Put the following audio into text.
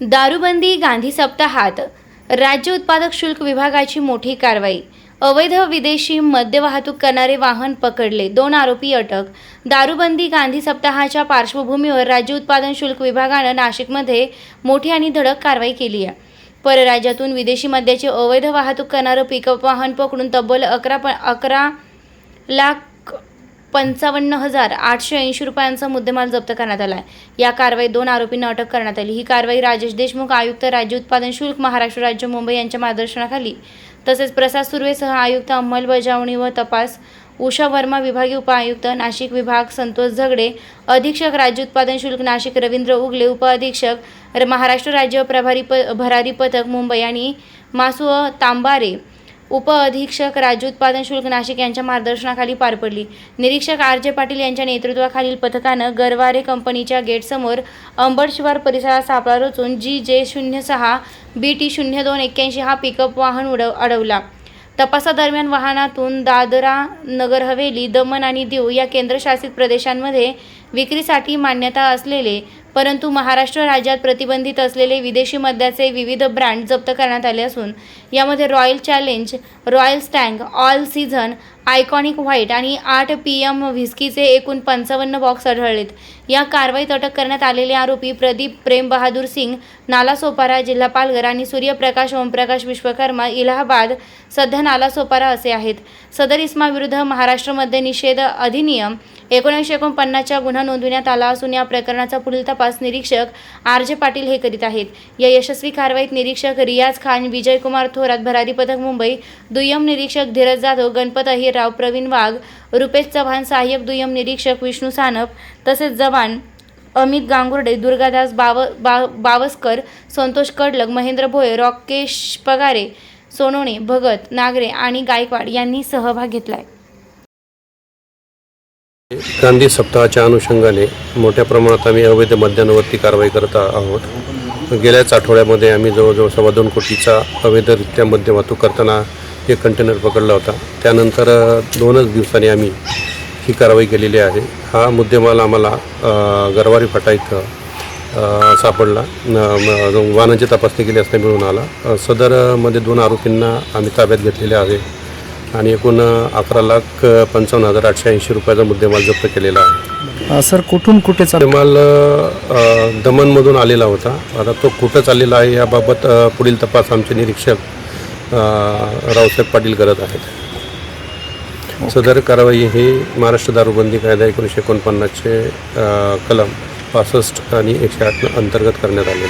दारूबंदी गांधी सप्ताहात. राज्य उत्पादक शुल्क विभागाची मोठी कारवाई. अवैध विदेशी मद्य वाहतूक करणारे वाहन पकडले. दोन आरोपी अटक. दारूबंदी गांधी सप्ताहाच्या पार्श्वभूमीवर राज्य उत्पादन शुल्क विभागानं नाशिकमध्ये मोठी आणि धडक कारवाई केली आहे. परराज्यातून विदेशी मद्याची अवैध वाहतूक करणारं पिकअप वाहन पकडून तब्बल अकरा प अकरा लाख पंचावन्न हजार आठशे ऐंशी रुपयांचा मुद्देमाल जप्त करण्यात आला आहे या कारवाईत दोन आरोपींना अटक करण्यात आली. ही कारवाई राजेश देशमुख आयुक्त राज्य उत्पादन शुल्क महाराष्ट्र राज्य मुंबई यांच्या मार्गदर्शनाखाली. तसेच प्रसाद सुर्वेसह आयुक्त अंमलबजावणी व तपास उषा वर्मा विभागीय उपआयुक्त नाशिक विभाग संतोष झगडे अधीक्षक राज्य उत्पादन शुल्क नाशिक रवींद्र उगले उपअधीक्षक महाराष्ट्र राज्य प्रभारी प भरारी पथक मुंबई आणि मासुअ तांबारे उपअधीक्षक राज्य उत्पादन शुल्क नाशिक यांच्या मार्गदर्शनाखाली पार पडली. निरीक्षक आर जे पाटील यांच्या नेतृत्वाखालील पथकानं गरवारे कंपनीच्या गेटसमोर अंबड शिवार परिसरात सापळा रचून जी जे शून्य सहा बी टी शून्य दोन एक्क्याऐंशी हा पिकअप वाहन उडव अडवला. तपासादरम्यान वाहनातून दादरा नगर हवेली दमण आणि दीव या केंद्रशासित प्रदेशांमध्ये विक्रीसाठी मान्यता असलेले परंतु महाराष्ट्र राज्यात प्रतिबंधित असलेले विदेशी मद्याचे विविध ब्रँड जप्त करण्यात आले असून यामध्ये Royal Challenge Royal Stag All Season Iconic White आणि आठ पी एम व्हिस्कीचे एकूण पंचावन्न बॉक्स आढळलेत. या कारवाईत अटक करण्यात आलेले आरोपी प्रदीप प्रेम बहादूर सिंग नालासोपारा जिल्हा पालघर आणि सूर्यप्रकाश ओमप्रकाश विश्वकर्मा इलाहाबाद सध्या नालासोपारा असे आहेत. सदर इस्माविरुद्ध महाराष्ट्रामध्ये निषेध अधिनियम एकोणीसशे एकोणपन्नासच्या गुन्हा नोंदवण्यात आला असून या प्रकरणाचा पुढील तपास निरीक्षक आर जे पाटील हे करीत आहेत. या यशस्वी कारवाईत निरीक्षक रियाज खान विजयकुमार थोरात भरारी पथक मुंबई दुय्यम निरीक्षक धीरज जाधव गणपत अहिरराव प्रवीण वाघ रुपेश चव्हाण सहाय्यक दुय्यम निरीक्षक विष्णू सानप तसेच जवान अमित गांगुर्डे दुर्गादास बाव बा बावस्कर संतोष कडलग महेंद्र भोये रॉकेश पगारे सोनोणे भगत नागरे आणि गायकवाड यांनी सहभाग घेतलाय. गांधी सप्ताहाच्या अनुषंगाने मोठ्या प्रमाणात आम्ही अवैध मद्यांवरती कारवाई करत आहोत. गेल्याच आठवड्यामध्ये आम्ही जवळजवळ सव्वा दोन कोटीचा अवैधरित्या मद्य वाहतूक करताना एक कंटेनर पकडला होता. त्यानंतर दोनच दिवसांनी आम्ही ही कारवाई केलेली आहे. हा मुद्देमाल आम्हाला गरवारी फाटा इथं सापडला. न- वाहनांची तपासणी केली असता मिळून आला. सदरमध्ये दोन आरोपींना आम्ही ताब्यात घेतलेले आहे. आणि एकूण अकरा लाख पंचावन्न हजार आठशे ऐंशी रुपयाचा मुद्देमाल जप्त केलेला आहे. सर कुठून कुठे अ, दमणमधून आलेला होता. आता तो कुठं चाललेला आहे याबाबत पुढील तपास आमचे निरीक्षक रावसाहेब पाटील करत आहेत. सदर कारवाई ही महाराष्ट्र दारूबंदी कायदा एकोणीसशे एकोणपन्नासचे कलम पासष्ट आणि एकशे आठ अंतर्गत करण्यात आलेली